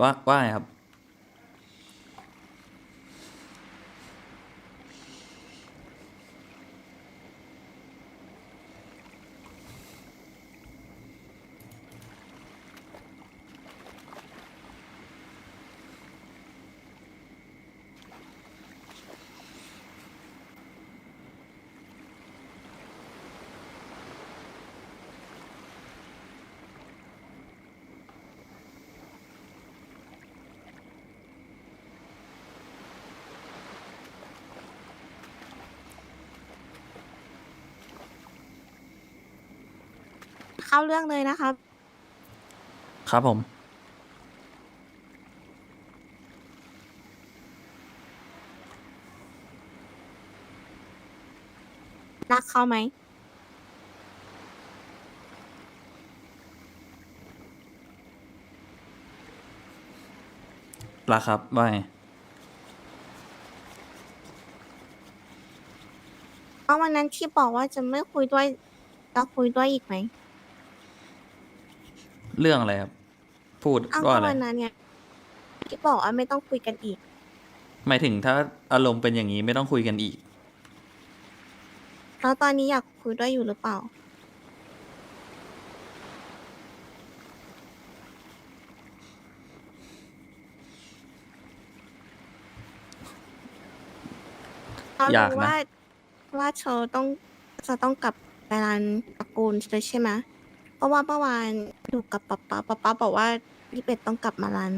ว่าว่าไงครับ เข้าเรื่องเลยนะครับ ครับผม รักเขาไหมรักครับว่าไงเพราะวันนั้นที่บอกว่าจะไม่คุยด้วยจะคุยด้วยอีกไหม เรื่องอะไรครับ พูดอ้าวว่าก็อะไรวันนั้นเนี่ยที่บอกว่าไม่ต้องคุยกันอีก หมายถึงถ้าอารมณ์เป็นอย่างนี้ไม่ต้องคุยกันอีก แล้วตอนนี้อยากคุยด้วยอยู่หรือเปล่าเราอยากรู้นะ ว่าว่าเธอต้องจะต้องกลับไปร้านตระกูลเลยใช่ไหมเพ ราะว่าเมื่อวานอยู่กับป๊าป๊าป๊าป๊าบอกว่าพี่เป็ดต้องกลับมาร้าน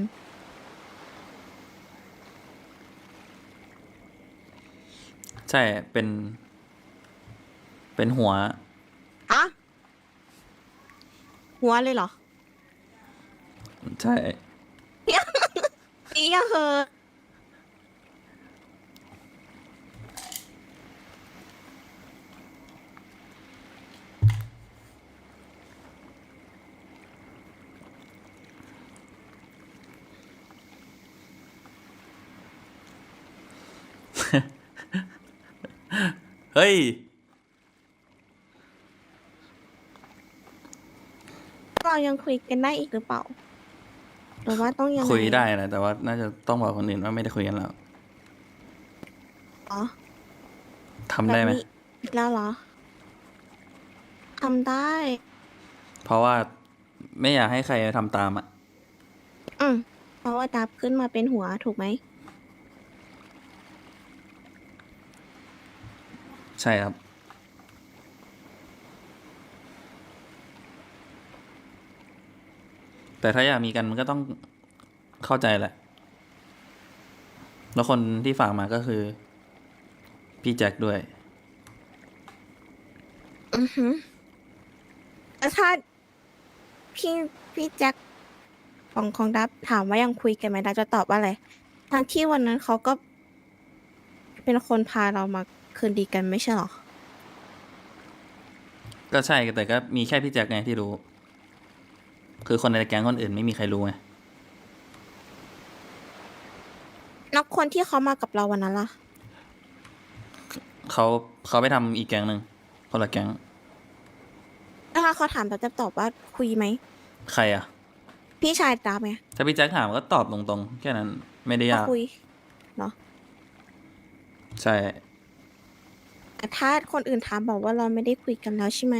ใช่เป็น เป็นหัว อะหัวเลยเหรอใช่ นี่ก็คือ เฮ้ย เรายังคุยกันได้อีกหรือเปล่าหรือว่าต้องยังงคุยได้นะแต่ว่าน่าจะต้องบอกคนอื่นว่าไม่ได้คุยกันแล้วอ๋อทำได้ไหม แบบนี้อีกแล้วเหรอทำได้ เพราะว่าไม่อยากให้ใครทำตามอะ อืมเพราะว่าดับขึ้นมาเป็นหัวถูกไหม ใช่ครับ แต่ถ้าอยากมีกันมันก็ต้องเข้าใจแหละ แล้วคนที่ฝากมาก็คือ พี่แจ็คด้วย อือหือแล้วถ้าพี่พี่แจ็คของของดับถามว่ายังคุยกันไหมดับจะตอบว่าอะไรทั้งที่วันนั้นเขาก็เป็นคนพาเรามา คืนดีกันไม่ใช่หรอ ก็ใช่แต่ก็มีแค่พี่แจ็คไงที่รู้ คือคนในแก๊งคนอื่นไม่มีใครรู้ไงนักคนที่เขามากับเราวันนั้นล่ะ เขาเขาไปทำอีกแก๊งหนึ่งคนละแก๊งแล้วถ้าเขาถามดับจะตอบว่าคุยไหม ใครอะ พี่ชายดับไงถ้าพี่แจ็คถามก็ตอบตรงๆ แค่นั้นไม่ได้ก็ยาก คุยเหรอใช่ แต่ถ้าคนอื่นถามบอกว่าเราไม่ได้คุยกันแล้วใช่ไหม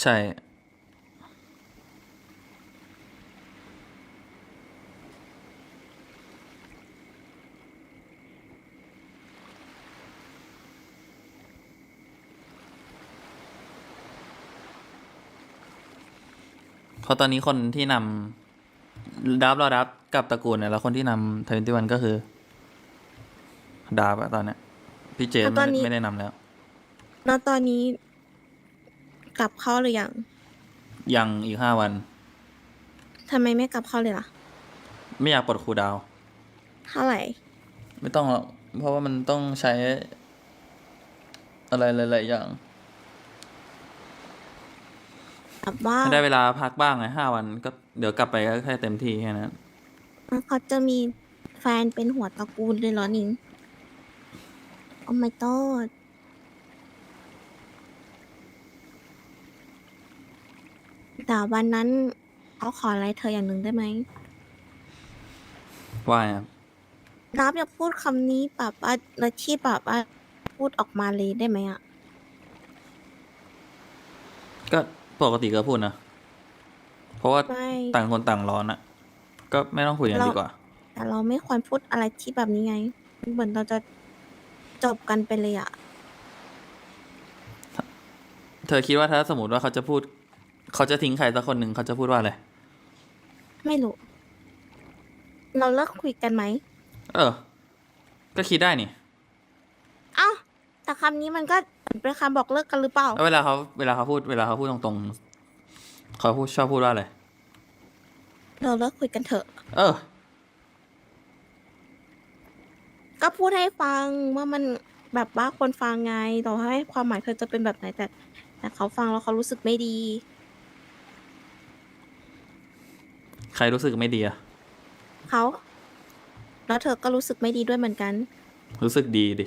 ใช่ เพราะตอนนี้คนที่นำดับรอดับกับตระกูลเนี่ยแล้วคนที่นำทเวนตี้วันก็คือ ดาบอะตอนเนี้ยพี่เจมแล้วตอนนี้ ไม่ได้นำแล้ว แล้วตอนนี้กลับเข้าหรือยังยังอีกห้าวัน ทำไมไม่กลับเข้าเลยล่ะ ไม่อยากปลดครูดาว เท่าไหร่ ไม่ต้องหรอกเพราะว่ามันต้องใช้ อะไรหลายๆอย่างกลับว่าถ้าได้เวลาพักบ้างไงห้าวันก็เดี๋ยวกลับไปก็แค่เต็มที่แค่นั้นเขาจะมีแฟนเป็นหัวตระกูลเลยเหรอนิง โอ้ my god แต่วันนั้นเขาขออะไรเธออย่างหนึ่งได้ไหมว่าไงครับดับอย่าพูดคำนี้แบบว่าแล้วที่แบบว่าพูดออกมาเลยได้ไหมอะ ก็ปกติก็พูดนะ เพราะว่าไม่ ต่างคนต่างร้อนอะก็ไม่ต้องคุยกันเราดีกว่า แต่เราไม่ควรพูดอะไรที่แบบนี้ไง เหมือนเราจะ จบกันไปเลยอะเธอคิดว่าถ้าสมมติว่าเขาจะพูด เขาจะทิ้งใครสักคนหนึ่งเขาจะพูดว่าอะไร ไม่รู้ เราเลิกคุยกันไหม เออ ก็คิดได้นี่ เอ้า แต่คำนี้มันก็เป็นคำบอกเลิกกันหรือเปล่า แล้วเวลาเขาเวลาเขาพูดเวลาเขาพูดตรงๆ เขาพูดชอบพูดว่าอะไร เราเลิกคุยกันเถอะ เออ ก็พูดให้ฟังว่ามันแบบว่าคนฟังไงต่อให้ความหมายเธอจะเป็นแบบไหนแต่แต่เขาฟังแล้วเขารู้สึกไม่ดี ใครรู้สึกไม่ดีอะเขาแล้วเธอก็รู้สึกไม่ดีด้วยเหมือนกัน รู้สึกดีดิ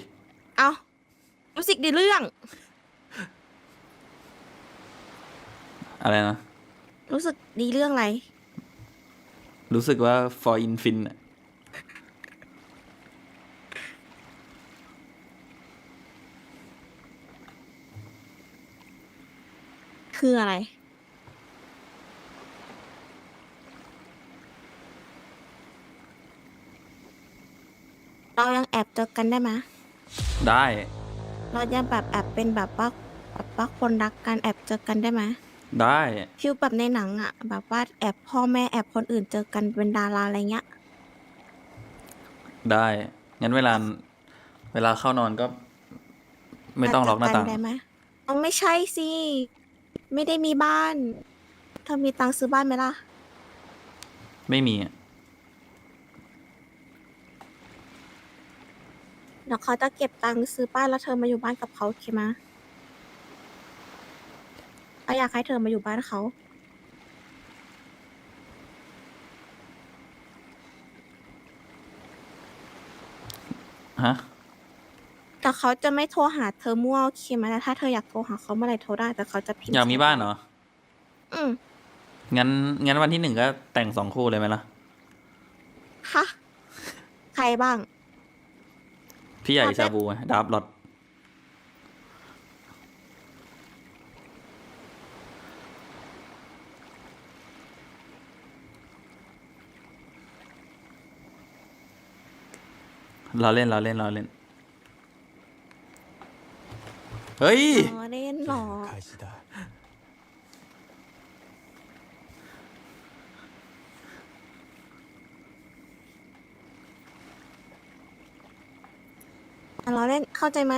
เอารู้สึกดีเรื่อง อะไรนะ รู้สึกดีเรื่องอะไร รู้สึกว่า for infin อะ คืออะไร เรายังแอบเจอกันได้ไหมยได้ เรายังแบบแอบเป็นแบบว่าแบบว่าคนรักกันแอบเจอกันได้ไหมยได้ ฟิลแบบในหนังอะแบบว่าแอบพ่อแม่แอบคนอื่นเจอกันเป็นดาราอะไรเงี้ย ได้ งั้นเวลา เวลาเข้านอนก็ ไม่ต้องล็อกหน้าต่างจได้ไหมเอาไม่ใช่สิ ไม่ได้มีบ้านเธอมีตังค์ซื้อบ้านไหมล่ะ ไม่มีอะเดี๋ยวเขาจะเก็บตังค์ซื้อบ้านแล้วเธอมาอยู่บ้านกับเขาโอเคไหมเขาอยากให้เธอมาอยู่บ้านเขาฮะ แต่เขาจะไม่โทรหาเธอมั่วโอเคไหมแต่ถ้าเธออยากโทรหาเขาเมื่อไหร่โทรได้แต่เขาจะพิมพ์อยากมีบ้านเหรอ อืมงั้นงั้นวันที่หนึ่งก็แต่งสองคู่เลยไหมล่ะ ฮะใครบ้าง พี่ใหญ่เอาไปชาบูดาบลอดเราเล่นเราเล่นเราเล่น เฮ้ย อ๋อเล่นเหรอ 開始だ เราเล่นเข้าใจไหม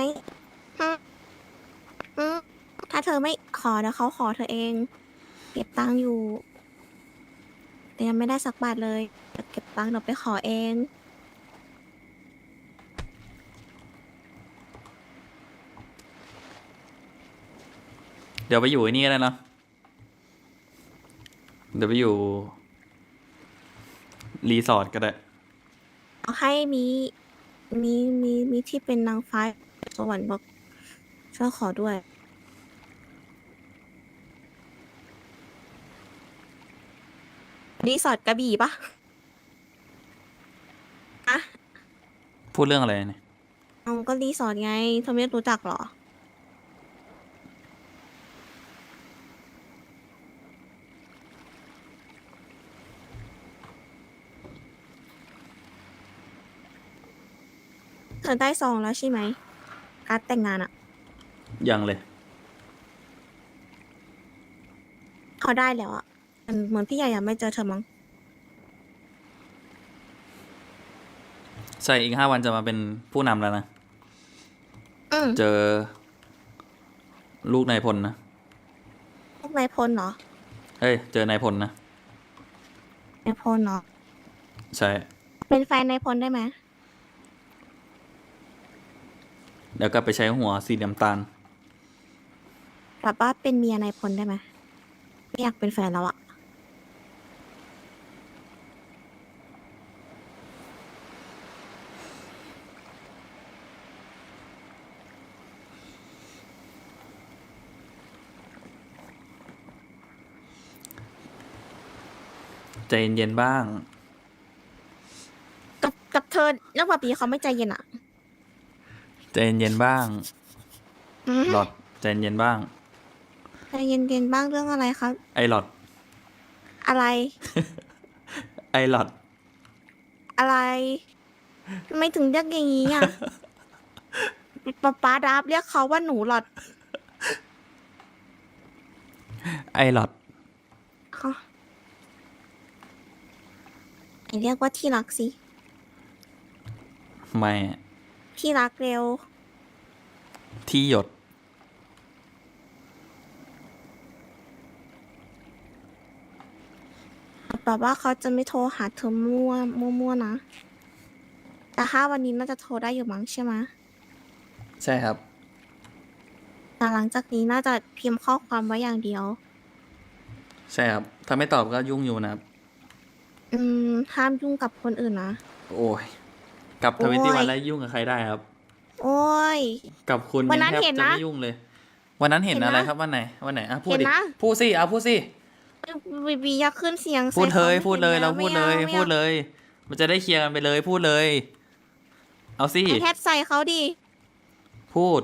ฮึฮึถ้าเธอไม่ขอเดี๋ยวเขาขอเธอเอง เก็บตังค์อยู่ แต่ยังไม่ได้สักบาทเลยเดี๋ยวเก็บตังค์เดี๋ยวไปขอเอง เดี๋ยวไปอยู่ไอ้นี่ก็ได้เนอะเดี๋ยวไปอยู่ รีสอร์ทก็ได้เอาให้มีมีมีมีที่เป็นนางฟ้าสวรรค์บอกช่วยขอด้วย รีสอร์ทกระบี่ปะอะพูดเรื่องอะไรเนี่ย เอาก็รีสอร์ทไงเธอไม่รู้จักเหรอ ธอได้ซองแล้วใช่ไหมการดแต่งงานอะยังเลย เขาได้แล้วอะมันเหมือนพี่ใหญ่ยังไม่เจอเธอมั้งใช่อีกห้าวันจะมาเป็นผู้นำแล้วนะ อืมเจอ ลูกนายพลนะ พวกนายพลเหรอเอ้ย เจอนายพลนะ นายพลเหรอ ใช่ เป็นแฟนนายพลได้ไหม เดี๋ยวกลับไปใช้หัวสีน้ำตาล แบบว่าเป็นเมียนายพลได้ไหมไม่อยากเป็นแฟนแล้วอะใจเย็นๆบ้าง กับกับเธอเรื่องแบบนี้เขาไม่ใจเย็นอะ ใจเย็นๆบ้าง อืมหลอดใจเย็นๆบ้าง ใจเย็นๆบ้างเรื่องอะไรครับ ไอหลอดอะไร ไอหลอดอะไรทำไม่ถึงเรียกอย่างนี้อะ ป๊าป๊าดับเรียกเขาว่าหนูหลอดไอหลอดค่ะไหนเรียกว่าที่รักสิ ไม่ ที่รักเร็ว ที่หยด แบบว่าเขาจะไม่โทรหาเธอมั่วมั่วๆนะ แต่ถ้าวันนี้น่าจะโทรได้อยู่มั้งใช่ไหมใช่ครับ แต่หลังจากนี้น่าจะพิมพ์ข้อความไว้อย่างเดียว ใช่ครับ ถ้าไม่ตอบก็ยุ่งอยู่นะครับ อืม ห้ามยุ่งกับคนอื่นนะ โอ้ย กับโอ้ทยวิตตี้วันแล้วยุ่งกับใครได้ครับ โอ้ย กับคุณวันนั้นยังแทบเห็นจะนะไม่ยุ่งเลย วันนั้นเห็นเห็นนะ อะไรครับวันไหนวันไหนอะพูดเห็นดินะพูดสิเอาพูดสิบีบีอยากขึ้นเสียงใส่พูดเลยขาพูดเลยห็นเราแล้วพูดเลย ไม่อาพูดเลย มันจะได้เคลียร์กันไปเลยพูดเลย เอาสิไอแทดใส่เขาดิพูด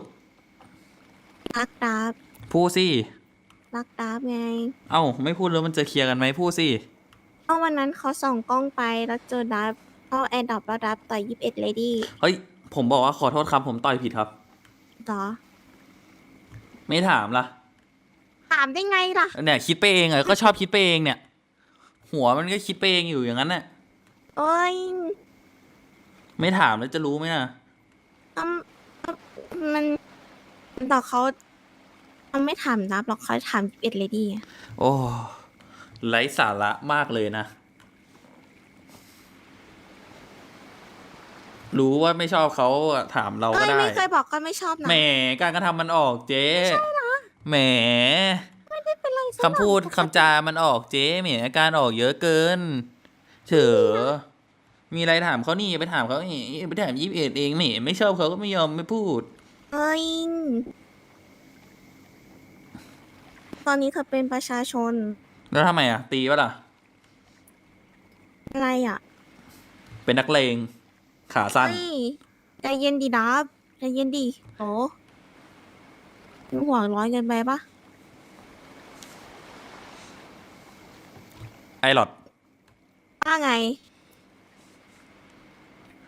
รักดับพูดสิรักดับไงเอ้าไม่พูดแล้วมันจะเคลียร์กันไหมพูดสิ เพราะวันนั้นเขาส่องกล้องไปแล้วเจอดับ เข้าแอร์ดับแล้วดับต่อยยิบเอ็ดเลดี้เฮ้ย ผมบอกว่าขอโทษครับ ผมต่อยผิดครับ เหรอ ไม่ถามล่ะถามได้ไงล่ะ เนี่ยคิดไปเองอะก็ชอบคิดไปเองเนี่ย หัวมันก็คิดไปเองอยู่อย่างนั้นน่ะ โอ้ยไม่ถามแล้วจะรู้ไหมน่ะอืมมันแต่เขามันไม่ถามดับหรอกเขาถามยิบเอ็ดเลดี้ โอ้ไร้สาระมากเลยนะ รู้ว่าไม่ชอบเขาอะถามเราเอ้ก็ยได้ ไม่เคยบอกก็ไม่ชอบนะแหมการกระทำมันออกเจ๊แหมเป็นไรซะคำพูดคำจามันออกเจ๊แหมอาการออกเยอะเกิน เฉอมีอะไรถามเขานี่ไปถามเขานี่ไปถามยิบเอ็ดเองแหมไม่ชอบเขาก็ไม่ยอมไม่พูดเอ้ยตอนนี้เธอเป็นประชาชน แล้วทำไมอะ ตีวะล่ะ อะไรอะ เป็นนักเลง ขาสั้น เฮ้ยใจเย็นดีดับใจเย็นดีโอ้หัวร้อนเกินไปปะไอหลอดว่าไง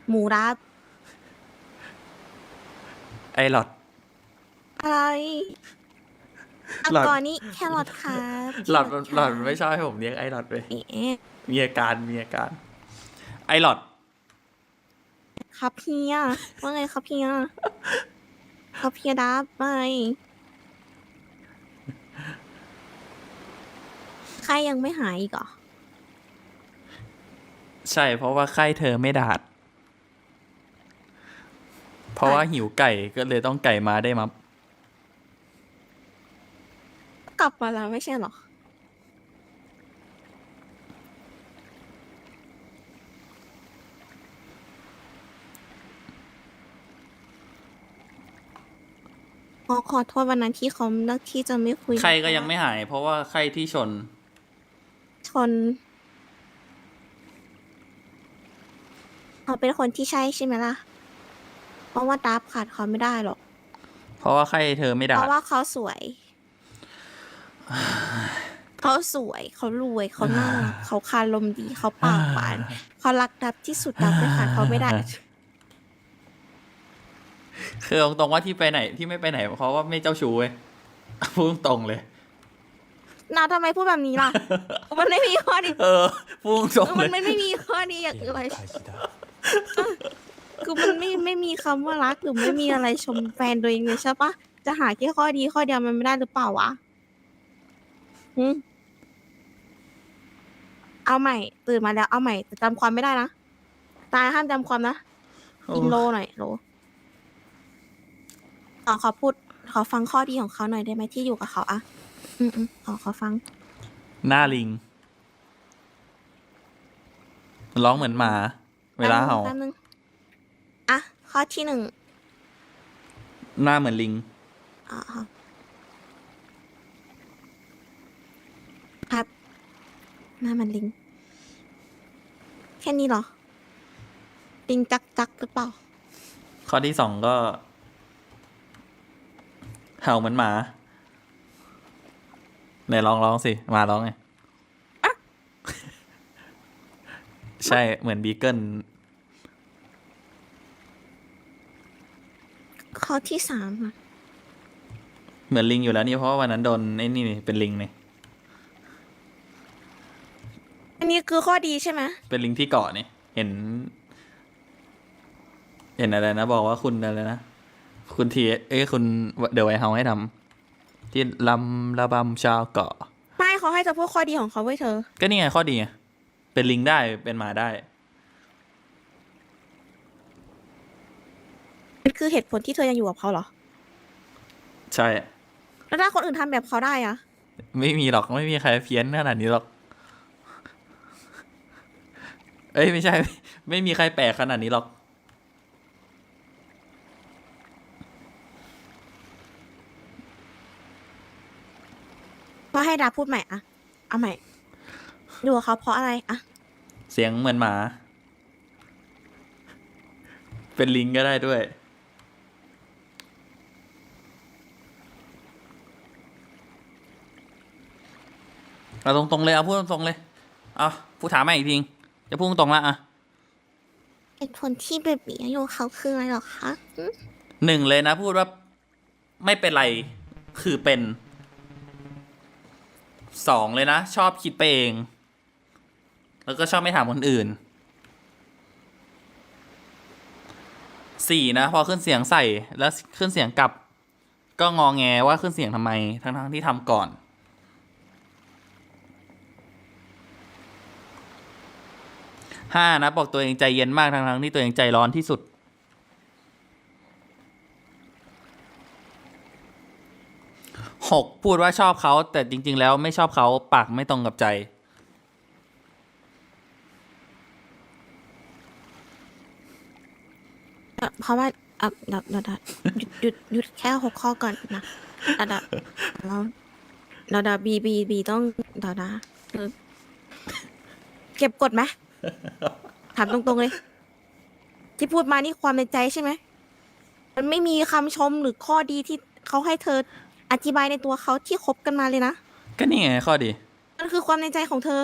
หมูดับไอหลอด อะไรอะหลอด ก่อนนี้แครอทครับหลอดแครทหลอดครับไม่ชอบให้ผมเรียกไอหลอดไปเอ๊ะมีอาการมีอาการ ไอหลอด ครับเพียว่าไงครับเพียครับเพียดับไม่ใครยังไม่หายอีกเหรอใช่ เพราะว่าไข้เธอไม่ดาด เพราะว่าหิวไก่ก็เลยต้องไก่มาได้มั้งกลับมาแล้วไม่ใช่เหรอ ขอขอโทษวันนั้นที่เขาเลือกที่จะไม่คุยไข้ก็ยังไม่หาย เพราะว่าไข้ที่ชน ชนเขาเป็นคนที่ใช่ใช่ไหมล่ะ เพราะว่าดับขาดเขาไม่ได้หรอก เพราะว่าไข้เธอไม่เพดาดราะว่าเขาสวย เขาสวยเขารวยเขาน่ารักเขาคารมดีเขาปากหวานเขารักดับที่สุดดับไม่ขาดเขาไม่ได้ คือตรงๆว่าที่ไปไหนที่ไม่ไปไหนเพราะว่าไม่เจ้าชู้เว้ยพูดตรงๆเลยนาทำไมพูดแบบนี้ล่ะ มันไม่มีข้อดี เออพูดตรงมัเลนยไม่ไม่มีข้อดีอย่างอื่นเลยคือมันไม่ไม่มีคำว่ารักหรือไม่มีอะไรชมแฟนตัวเองเลยใช่ปะจะหาแค่ข้อดีข้อเดียวมันไม่ได้หรือเปล่าวะหึเอาใหม่ ตื่นมาแล้วเอาใหม่แต่จำความไม่ได้นะ ตายห้ามจำความนะอินโลหน่อยโล ขอขอพูดขอฟังข้อดีของเขาหน่อยได้ไหมที่อยู่กับเขาอะอืมอืมขอขอฟัง หน้าลิงร้องเหมือนหมา เวลาเห่าแป๊บนึงอะข้อที่หนึ่งหน้าเหมือนลิงอ่าครับครับหน้ามันลิงค่นี้เหรอ ลิงจักจักหรือเปล่า ข้อที่สองก็ เห่าเหมือนหมาไหนลองร้องสิหมาร้องไงใช่เหมือนบีเกิลข้อที่สามอะเหมือนลิงอยู่แล้วนี่เพราะว่าวันนั้นโดนไอ้นี่นี่เป็นลิงนี่อันนี้คือข้อดีใช่ไหมเป็นลิงที่เกาะนี่เห็น เห็นอะไรนะ บอกว่าคุณอะไรนะ คุณทีเอ้ยคุณเดอะไวท์เฮาให้ทำที่ลำระบำชาวเกาะ ไม่เขาให้เธอพูดข้อดีของเขาไว้เธอ ก็นี่ไงข้อดีไงเป็นลิงได้เป็นหมาได้ มันคือเหตุผลที่เธอยังอยู่กับเขาเหรอ ใช่ แล้วถ้าคนอื่นทำแบบเขาได้อะไม่มีหรอกไม่มีใครเพี้ยนขนาดนี้หรอก เอ้ยไม่ใช่ ไม่มีใครแปลกขนาดนี้หรอก ก็ให้ดาพูดใหม่อะเอาใหม่อยู่กับเขาเพราะอะไรอะเสียงเหมือนหมา เป็นลิงก็ได้ด้วย เอาตรงๆเลยเอาพูดตรงๆเลยเอาพูดถามมาอีกทีจะพูดตรงๆละอะเหตุผลที่เบบีอยู่กับเขาคืออะไรหรอคะอืมหนึ่งเลยนะพูดว่า ไม่เป็นไร คือเป็น สองเลยนะ ชอบคิดไปเอง แล้วก็ชอบไม่ถามคนอื่นสี่นะ พอขึ้นเสียงใส่แล้วขึ้นเสียงกลับ ก็งอแงว่าขึ้นเสียงทำไม ทั้งๆที่ทำก่อนห้านะ บอกตัวเองใจเย็นมากทั้งๆที่ตัวเองใจร้อนที่สุด หกพูดว่าชอบเขาแต่จริง ๆ แล้วไม่ชอบเขาปากไม่ตรงกับใจ เพราะว่าอะเดี๋ยวเดี๋ยวเดี๋ยวหยุดหยุดหยุดแค่หกข้อก่อนนะเดี๋ยวเดี๋ยวแล้วเดี๋ยวเดี๋ยวบีบีบีต้องเดี๋ยวนะคือเก็บกดไหมถามตรงๆเลย ที่พูดมานี่ความในใจใช่ไหม มันไม่มีคำชมหรือข้อดีที่เขาให้เธอ อธิบายในตัวเขาที่คบกันมาเลยนะ ก็นี่ไงข้อดี มันคือความในใจของเธอ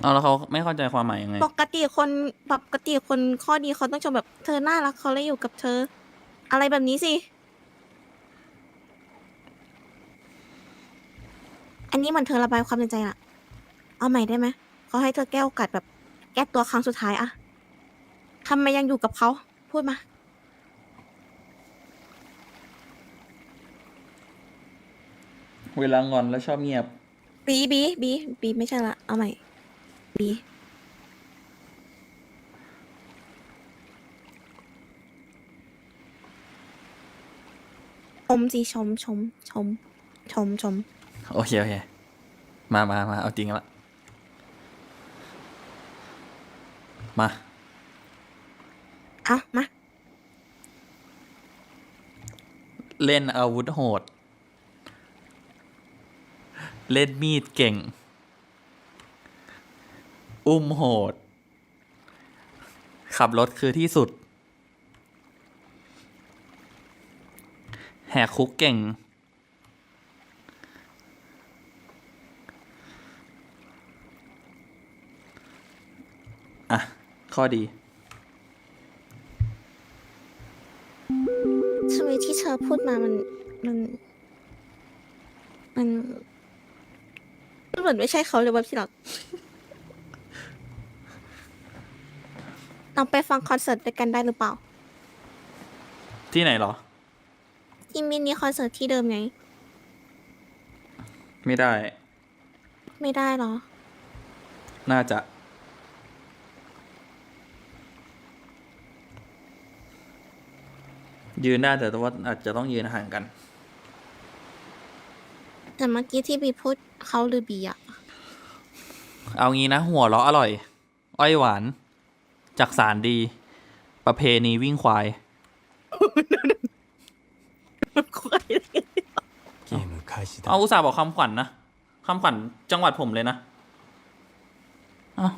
เอาแล้วเขาไม่เข้าใจความหมายยังไง ปกติคนปกติคนข้อดีเขาต้องชมแบบเธอน่ารักเขาเลยอยู่กับเธอ อะไรแบบนี้สิ อันนี้เหมันเธอระบายความในใจอะเอาใหม่ได้ไหมเขาให้เธอแก้โอกาสแบบ แก้ตัวครั้งสุดท้ายอะทำไมยังอยู่กับเขา พูดมา เวลางอนแล้วชอบเงียบ บีบีบีบีไม่ใช่ละเอาใหม่บีชมสิชมชมชม ชมชม โอเค โอเค มามามาเอาจริงละมาอะมา เล่นอาวุธโหด เล่นมีดเก่ง อุ้มโหด ขับรถคือที่สุด แหกคุกเก่ง อะ ข้อดีทำไมที่เธอพูดมามัน มัน มัน มันเหมือนไม่ใช่เขาเลยว่าพี่หรอกเราไปฟังคอนเสิร์ตด้วยกันได้หรือเปล่า ที่ไหนเหรอ ที่มินิคอนเสิร์ตที่เดิมไง ไม่ได้ ไม่ได้เหรอ น่าจะ ยืนได้แต่ว่าอาจจะต้องยืนห่างกัน แต่เมื่อกี้ที่บีพูดเขาหรือบีอะเอางี้นะ หัวเราะอร่อย อ้อยหวาน จักสารดี ประเพณีวิ่งควาย เกม開เอาอุตส่าห์บอกคำขวัญนะคำขวัญจังหวัดผมเลยนะอ้า